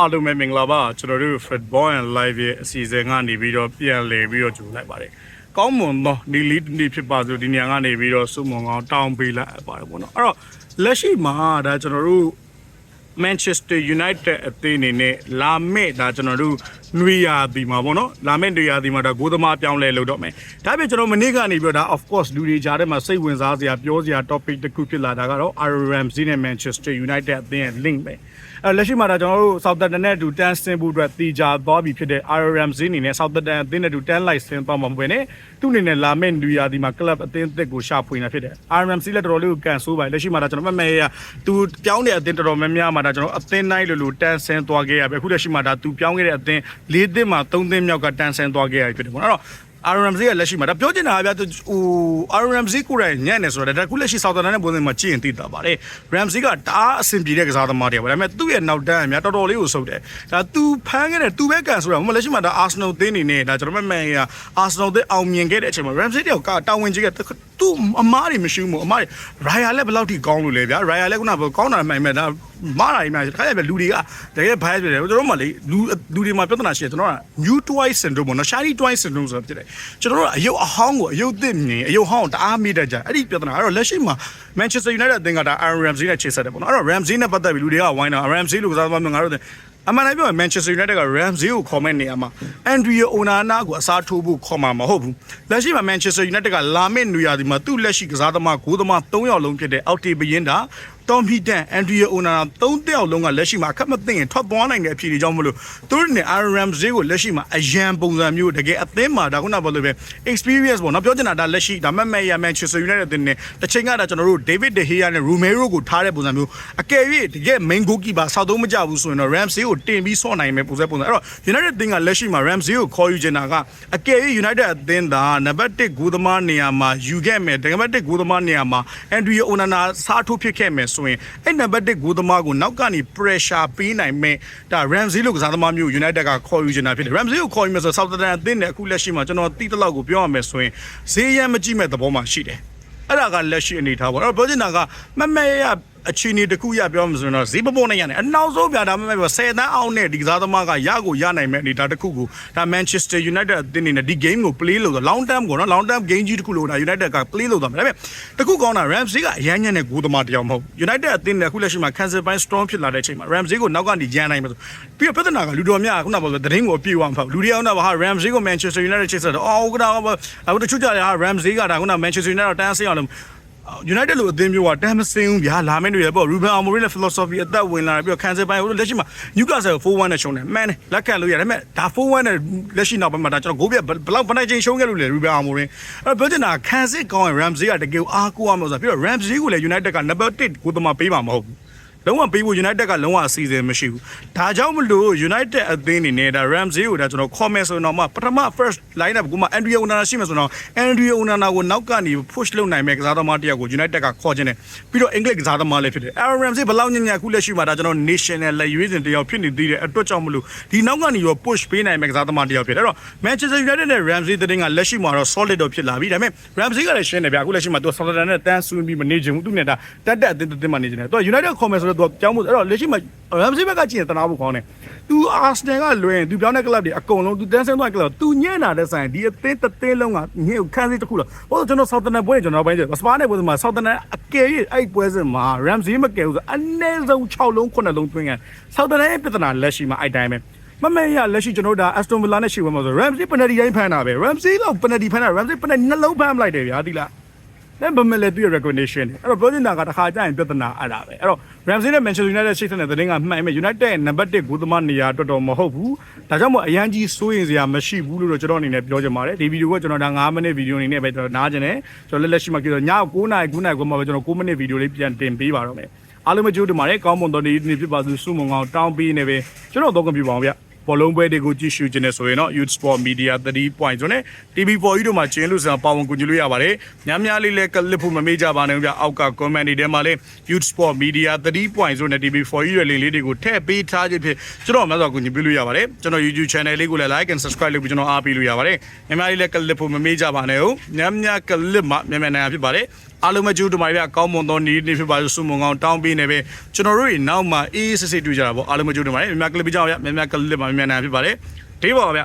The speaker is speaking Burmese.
အားလုံးပဲမင်္ဂလာပါကျွန်တော်တို့ Football and Live ရဲ့အစီအစဉ်ကနေပြီးတော့ပြန်လည်ပြီးတော့ကြိုလိုက်ပါတယ်ကောင်းမွန်သောဒီလီဒီဖြစ်ပါစို့ဒီညကနေပြီးတော့စုမုံကောင်းတောင်းပေးလိုက်ပါတယ်ပေါ့နော်အဲ့တော့လက်ရှိမှာဒါကျွန်တော်တို့ Manchester United အသင်းအနေနဲ့လာမယ့်ဒါကျွန်တော်တို့နွေရာသီမှာပေါ့နော်လာမယ့်နွေရာသီမှာဒါဂိုးသမားပြောင်းလဲလုပ်တော့မယ်ဒါပြင်ကျွန်တော်မနေ့ကနေပြီးတော့ဒါ of course လူတွေကြားထဲမှာစိတ်ဝင်စားစရာပြောစရာ topic တစ်ခုဖြစ်လာတာကတော့ Aaron Ramsey နဲ့ Manchester United အသင်းရဲ့ link ပဲအဲလက်ရှိမှာဒါကျွန်တော်တို့ Southampton နဲ့အတူတန်းဆင်းဖို့အတွက်တီချာသွားပြီဖြစ်တဲ့ Aaron Ramsey အနေနဲ့ Southampton အသင်းနဲ့အတူတန်းလိုက်ဆင်းသွားမှာမဟုတ်ဘဲနဲ့သူ့အနေနဲ့လာမယ့်နွေရာသီမှာ club အသင်းအသစ်ကိုရှာဖွေနေတာဖြစ်တယ် Aaron Ramsey လည်းတော်တော်လေးကိုကန်ဆိုးပါတယ်လက်ရှိမှာဒါကျွန်တော်မမေရသူပြောင်းတဲ့အသင်းတော်တော်များများမှာဒါကျွန်တော်အသင်းတိုင်းလိုလိုတန်းဆင်းသွားခဲ့ရပဲအခုလက်ရှိမှာဒါသူပြောင်းခဲ့တဲ့အသင်း၄သင်းမှာ၃သင်းမြောက်ကတန်းဆင်းသွားခဲ့ရဖြစ်တယ်ပေါ့နော်အဲ့တော့ Aaron Ramsey ကလက်ရှိမှာဒါပြောချင်တာကဗျာဟို Aaron Ramsey ကိုယ်တိုင်ညံ့နေဆိုတော့ဒါခုလက်ရှိ Southampton နဲ့ပုံစံမှာကြည့်ရင်သိတာပါတယ် Ramsey ကတအားအဆင်ပြေတဲ့ကစားသမားတယောက်ပဲဒါပေမဲ့သူ့ရဲ့နောက်တန်းအများတော်တော်လေးကိုစုပ်တယ်ဒါသူဖမ်းခဲ့တဲ့သူပဲကန်ဆိုတာမဟုတ်လက်ရှိမှာဒါ Arsenal သင်းနေနဲ့ဒါကျွန်တော်မှန်ရ Arsenal သင်းအောင်မြင်ခဲ့တဲ့အချိန်မှာ Ramsey တယောက်ကတာဝန်ကြီးက သူ့အမားတွေမရှိဘူးအမားတွေ Raya လည်းဘယ်လောက်ထိကောင်းလို့လဲဗျာ Raya လည်းခုနကကောင်းတာမှန်မဲ့ဒါမားတာကြီးမှခါရပဲလူတွေကတကယ် bias ဖြစ်တယ်ကျွန်တော်တို့မှလေလူလူတွေမှာပြဿနာရှိတယ်ကျွန်တော်က new twice syndrome ပေါ့နော် shiny twice syndrome ဆိုတာဖြစ်တယ်ကျွန်တော်တို့ကအယုတ်အဟောင်းကိုအယုတ်သစ်မြင်အယုတ်ဟောင်းကိုတအားမိတတ်ကြအဲ့ဒီပြဿနာအဲ့တော့လက်ရှိမှာ Manchester United အသင်းကဒါ Aaron Ramsey နဲ့ချိတ်ဆက်တယ်ပေါ့နော်အဲ့တော့ Ramsey နဲ့ပတ်သက်ပြီးလူတွေကဝိုင်းတာ Ramsey လို့ကစားသမားမျိုးငါတို့ အမှန်တမ်းပြောရင် Manchester United က Ramsey ကိုခေါ်မဲ့နေရာမှာ Andrea Onana ကိုအစားထိုးဖို့ခေါ်မှာမဟုတ်ဘူးလက်ရှိမှာ Manchester United ကလာမယ့်နေရာဒီမှာသူ့လက်ရှိကစားသမားဂိုးသမား၃ယောက်လုံးဖြစ်တဲ့အောက်တီဘရင်တာတော်မီတန်အန်ဒရီယာအိုနာသုံးတယောက်လုံးကလက်ရှိမှာအခက်မသိရင်ထွက်သွားနိုင်တဲ့အဖြစ်တွေကြောင့်မလို့သူတို့နဲ့ Aaron Ramsey ကိုလက်ရှိမှာအရန်ပုံစံမျိုးတကယ်အသင်းမှာဒါခုနကပြောလို့ပဲ experience ပေါ့နော်ပြောချင်တာဒါလက်ရှိဒါမဲ့မဲ့ရ Manchester United အသင်းနဲ့တစ်ချိန်ကဒါကျွန်တော်တို့ David De Gea နဲ့ Romero ကိုထားတဲ့ပုံစံမျိုးအကယ်၍တကယ် main goalkeeper ဆောက်သုံးမကြဘူးဆိုရင်တော့ Ramsey ကိုတင်ပြီးဆော့နိုင်မယ်ပုံစံပုံစံအဲ့တော့ United အသင်းကလက်ရှိမှာ Ramsey ကိုခေါ်ယူချင်တာကအကယ်၍ United အသင်းသာနံပါတ်1ဂိုးသမားနေရာမှာယူခဲ့မယ်နံပါတ်1ဂိုးသမားနေရာမှာ Andrea Onana စားထိုးဖြစ်ခဲ့မယ်ဆိုရင်အဲ့နံပါတ်1ဂိုးသမားကိုနောက်ကနေ pressure ပေးနိုင်မယ်ဒါ Ramsey လို့ကစားသမားမျိုး United ကခေါ်ယူချင်တာဖြစ်တယ် Ramsey ကိုခေါ်ယူမယ်ဆိုတော့ Southampton အသင်းနဲ့အခုလက်ရှိမှာကျွန်တော်တိတလောက်ကိုပြောရမယ်ဆိုရင်ဈေးရမ်းမကြည့်မဲ့သဘောမှာရှိတယ်အဲ့ဒါကလက်ရှိအနေထားပေါ့အဲ့တော့ပြောချင်တာကမမဲရ အခြေအနေတစ်ခုရပြောမှဆိုရင်တော့ဈေးပပေါ်နဲ့ရတယ်အနောက်ဆုံးပြတာမမဲပြော10တန်းအောင်နဲ့ဒီကစားသမားကရကိုရနိုင်မဲ့အနေထားတစ်ခုကိုဒါ Manchester United အသင်းနေနဲ့ဒီ game ကို play လုပ်တော့ long term ကိုနော် long term game ကြီးတစ်ခုလို့ဒါ United က play လုပ်တော့မယ်ဒါပေမဲ့တစ်ခုကောင်းတာ Ramsey ကအရန်ညံ့တဲ့ဂိုးသမားတစ်ယောက်မဟုတ် United အသင်းနဲ့အခုလက်ရှိမှာ cancel ပိုင်း strong ဖြစ်လာတဲ့အချိန်မှာ Ramsey ကိုနောက်ကနေရန်နိုင်မှာဆိုပြီးတော့ပြဿနာကလူတော်များခုနကပြောတဲ့သတင်းကိုပြေဝမှာလူတွေအောင်တာဟာ Ramsey ကို Manchester United ချိတ်ဆက်တော့အော်ကဒါကအခုတချို့ကြတယ်ဟာ Ramsey ကဒါခုန Manchester United တန်းဆင်းအောင်လို့ United လို့အသင်းမျိုးကတမ်းမစင်းဘူးဗျာလာမယ့်တွေပေါ့ Ruben Amorim နဲ့ philosophy အသက်ဝင်လာတယ်ပြီးတော့ cancel ပိုင်းဟိုလက်ရှိမှာ Newcastle 4-1နဲ့ရှုံးတယ်မှန်တယ်လက်ခံလို့ရတယ်ဒါပေမဲ့ဒါ4-1နဲ့လက်ရှိနောက်ပိုင်းမှာဒါကျွန်တော်ဂိုးပြဘယ်လောက်ဘယ်နိုင်ချင်းရှုံးခဲ့လို့လဲ Ruben Amorim အဲ့ပြောချင်တာ cancel ကောင်းရင် Ramsey ကတကယ်အားကိုးရမှာဆိုပြီးတော့ Ramsey ကိုလည်း United က number 1ကိုသမားပေးမှာမဟုတ်ဘူး လုံးဝပေးဖို့ United ကလုံးဝအစီအစဉ်မရှိဘူး။ဒါကြောင့်မလို့ United အသင်းအနေနဲ့ဒါ Ramsey ကိုဒါကျွန်တော် comment ဆိုတော့မှပထမ first line up ကမှ Andrea Onana ရှိမှဆိုတော့ Andrea Onana ကိုနောက်ကနေ push လုပ်နိုင်မဲ့ကစားသမားတစ်ယောက်ကို United ကခေါ်ခြင်းတယ်။ပြီးတော့ English ကစားသမားလည်းဖြစ်တယ်။ Aaron Ramsey ဘယ်လောက်ညံ့ညံ့ခုလက်ရှိမှာဒါကျွန်တော် national လက်ရွေးစင်တစ်ယောက်ဖြစ်နေသေးတဲ့အတွက်ကြောင့်မလို့ဒီနောက်ကနေရော push ပေးနိုင်မဲ့ကစားသမားတစ်ယောက်ဖြစ်တယ်။အဲ့တော့ Manchester United နဲ့ Ramsey တဲ့တင်ကလက်ရှိမှာတော့ solid တော့ဖြစ်လာပြီ။ဒါပေမဲ့ Ramsey ကလည်းရှင်းတယ်ဗျာအခုလက်ရှိမှာသူ Southampton နဲ့တန်းဆွေးပြီးမနေချင်ဘူးသူနဲ့ဒါတက်တက်အသင်းအသင်းမှနေချင်တယ်။သူ United ခေါ်မယ်ဆိုတော့သူကြောင်းမို့အဲ့တော့လက်ရှိမှာ Ramsey ဘက်ကကြည့်ရင်တနာဖို့ခေါင်းတယ်။ तू Arsenal ကလွယ်ရင် तू ပြောင်းတဲ့ club တွေအကုန်လုံး तू တန်းဆင်းသွား club तू ညံ့တာတဲ့ဆိုင်ဒီအသင်းတစ်သင်းလုံးကညင်ကိုခန်းစည်းတစ်ခုလား။ဟိုကျွန်တော် Southampton ပွဲကျွန်တော်ပိုင်းကျစပါးနဲ့ပွဲမှာ Southampton အကယ်၍အဲ့ပွဲစဉ်မှာ Ramsey မကယ်ဘူးဆိုအနည်းဆုံး6လုံး9လုံးသွင်းကန် Southampton ရဲ့ပြဿနာလက်ရှိမှာအဲ့တိုင်းပဲမမေရလက်ရှိကျွန်တော်တို့ဒါ Aston Villa နဲ့ရှိဝဲမှာဆို Ramsey penalty တိုင်းဖမ်းတာပဲ Ramsey လောက် penalty ဖမ်းတာ Ramsey penalty နှလုံးဖမ်းလိုက်တယ်ဗျာဒီလား လည်းဘယ်မဲ့လဲသူ့ရဲ့ recognition အဲ့တော့ပြောချင်တာကတစ်ခါကြာရင်ပြဿနာအဲ့ဒါပဲအဲ့တော့ Ramsey နဲ့ Manchester United ရှိတဲ့တဲ့ကမှန်မယ် United ရဲ့ number 1ဂိုးသမားနေရာတော်တော်မဟုတ်ဘူးဒါကြောင့်မို့အရန်ကြီးစိုးရင်စရာမရှိဘူးလို့ကျွန်တော်အနေနဲ့ပြောချင်ပါတယ်ဒီဗီဒီယိုကကျွန်တော်ဒါ9မိနစ်ဗီဒီယိုအနေနဲ့ပဲကျွန်တော်နားချင်တယ်ကျွန်တော်လက်လက်ရှိမှာပြောည9နာရီ9နာရီကိုမှပဲကျွန်တော်9မိနစ်ဗီဒီယိုလေးပြန်တင်ပေးပါတော့မယ်အားလုံးပဲကြိုးတင်ပါတယ်ကောင်းမွန်တော်နေနေဖြစ်ပါစေစုမုံကောင်တောင်းပေးနေပဲကျွန်တော်တော့ကပြပါအောင်ဗျ ဘောလုံးပွဲတွေကိုကြည့်ရှုခြင်းနဲ့ဆိုရင်တော့ Youth Sport Media 3 point ဆိုနဲ့ TV4 ကြီးတို့မှာကျင်းလို့ဆိုတာပါဝင်ကူညီလို့ရပါတယ်။များများလေးလည်းကလစ်ဖို့မမေ့ကြပါနဲ့ဗျ။အောက်က comment တွေထဲမှာလည်း Youth Sport Media 3 point ဆိုနဲ့ TV4 ကြီးရဲ့လင်းလေးတွေကိုထည့်ပေးထားခြင်းဖြစ်ကျွန်တော်များစွာကူညီပေးလို့ရပါတယ်။ကျွန်တော် YouTube channel လေးကိုလည်း like and subscribe လုပ်ပြီးကျွန်တော်အားပေးလို့ရပါတယ်။များများလေးလည်းကလစ်ဖို့မမေ့ကြပါနဲ့ဟုတ်။များများကလစ်မှများများနိုင်ဖြစ်ပါတယ်။ အားလုံးပဲကြိုးတူပါဗျာကောင်းမွန်သောနေ့နေ့ဖြစ်ပါစို့ဆုမွန်ကောင်းတောင်းပေးနေပဲကျွန်တော်တို့တွေနောက်မှအေးအေးဆေးဆေးတွေ့ကြတာပေါ့အားလုံးပဲကြိုးတူပါဗျာမြတ်မြတ်ကလစ်ပြကြပါဗျာမြတ်မြတ်ကလစ်ပါမြတ်နာဖြစ်ပါတယ်ဒေးပါပါဗျာ